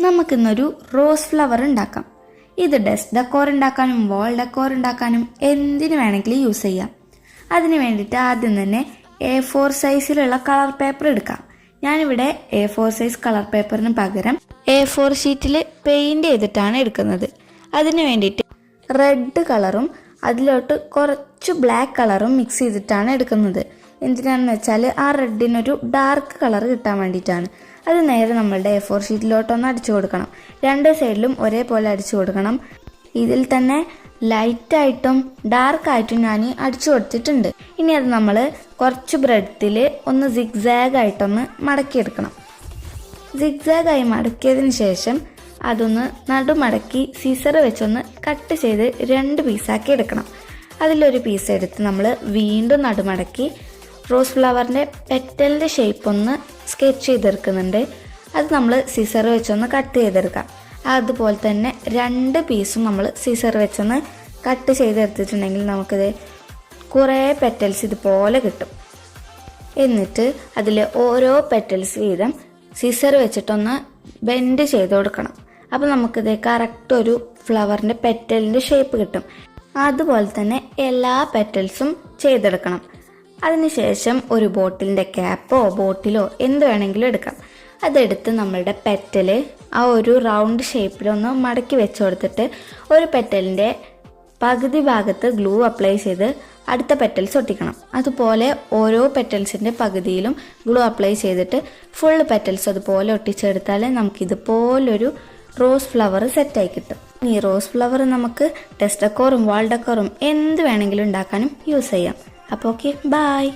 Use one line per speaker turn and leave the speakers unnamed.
നമുക്കിന്നൊരു rose flower ഉണ്ടാക്കാം. ഇത് ഡെസ്ക് ഡെക്കോർ ഉണ്ടാക്കാനും വാൾ ഡെക്കോർ ഉണ്ടാക്കാനും എന്തിനു വേണമെങ്കിലും യൂസ് ചെയ്യാം. അതിന് വേണ്ടിയിട്ട് ആദ്യം തന്നെ എ ഫോർ സൈസിലുള്ള കളർ പേപ്പർ എടുക്കാം. ഞാനിവിടെ എ ഫോർ സൈസ് കളർ പേപ്പറിന് പകരം എ ഫോർ ഷീറ്റിൽ പെയിന്റ് ചെയ്തിട്ടാണ് എടുക്കുന്നത്. അതിന് വേണ്ടിയിട്ട് റെഡ് കളറും അതിലോട്ട് കുറച്ച് ബ്ലാക്ക് കളറും മിക്സ് ചെയ്തിട്ടാണ് എടുക്കുന്നത്. എന്തിനാണെന്ന് വെച്ചാൽ ആ റെഡിനൊരു ഡാർക്ക് കളർ കിട്ടാൻ വേണ്ടിയിട്ടാണ്. അത് നേരെ നമ്മളുടെ എ ഫോർ ഷീറ്റിലോട്ടൊന്ന് അടിച്ചു കൊടുക്കണം. രണ്ട് സൈഡിലും ഒരേപോലെ അടിച്ചു കൊടുക്കണം. ഇതിൽ തന്നെ ലൈറ്റായിട്ടും ഡാർക്കായിട്ടും ഞാൻ അടിച്ചു കൊടുത്തിട്ടുണ്ട്. ഇനി അത് നമ്മൾ കുറച്ച് ബ്രെഡത്തിൽ ഒന്ന് സിഗ്സാഗ് ആയിട്ടൊന്ന് മടക്കിയെടുക്കണം. സിഗ്സാഗായി മടക്കിയതിന് ശേഷം അതൊന്ന് നടുമടക്കി സീസർ വെച്ചൊന്ന് കട്ട് ചെയ്ത് രണ്ട് പീസാക്കി എടുക്കണം. അതിലൊരു പീസ് എടുത്ത് നമ്മൾ വീണ്ടും നടുമടക്കി റോസ് ഫ്ലവറിന്റെ പെറ്റലിന്റെ ഷേപ്പ് ഒന്ന് സ്കെച്ച് ചെയ്തെടുക്കുന്നുണ്ട്. അത് നമ്മൾ സിസർ വെച്ചൊന്ന് കട്ട് ചെയ്തെടുക്കാം. അതുപോലെ തന്നെ രണ്ട് പീസും നമ്മൾ സിസർ വെച്ചൊന്ന് കട്ട് ചെയ്തെടുത്തിട്ടുണ്ടെങ്കിൽ നമുക്കിത് കുറേ പെറ്റൽസ് ഇതുപോലെ കിട്ടും. എന്നിട്ട് അതിൽ ഓരോ പെറ്റൽസ് വീതം സിസർ വെച്ചിട്ടൊന്ന് ബെൻഡ് ചെയ്ത് കൊടുക്കണം. അപ്പോൾ നമുക്കിത് കറക്റ്റ് ഒരു ഫ്ലവറിന്റെ പെറ്റലിന്റെ ഷേപ്പ് കിട്ടും. അതുപോലെ തന്നെ എല്ലാ പെറ്റൽസും ചെയ്തെടുക്കണം. അതിനുശേഷം ഒരു ബോട്ടിലിന്റെ ക്യാപ്പോ ബോട്ടിലോ എന്ത് വേണമെങ്കിലും എടുക്കാം. അതെടുത്ത് നമ്മളുടെ പെറ്റൽ ആ ഒരു റൗണ്ട് ഷേപ്പിലൊന്ന് മടക്കി വെച്ച് കൊടുത്തിട്ട് ഒരു പെറ്റലിന്റെ പകുതി ഭാഗത്ത് ഗ്ലൂ അപ്ലൈ ചെയ്ത് അടുത്ത പെറ്റൽസ് ഒട്ടിക്കണം അതുപോലെ ഓരോ പെറ്റൽസിന്റെ പകുതിയിലും ഗ്ലൂ അപ്ലൈ ചെയ്തിട്ട് ഫുൾ പെറ്റൽസ് അതുപോലെ ഒട്ടിച്ചെടുത്താൽ നമുക്ക് ഇതുപോലൊരു റോസ് ഫ്ലവർ സെറ്റായി കിട്ടും. ഈ റോസ് ഫ്ലവർ നമുക്ക് ടെസ്റ്റ് ഡെക്കോറും വാൾ ഡെക്കോറും എന്ത് വേണമെങ്കിലും ഉണ്ടാക്കാനും യൂസ് ചെയ്യാം. അപ്പോൾ ഓക്കെ ബായ്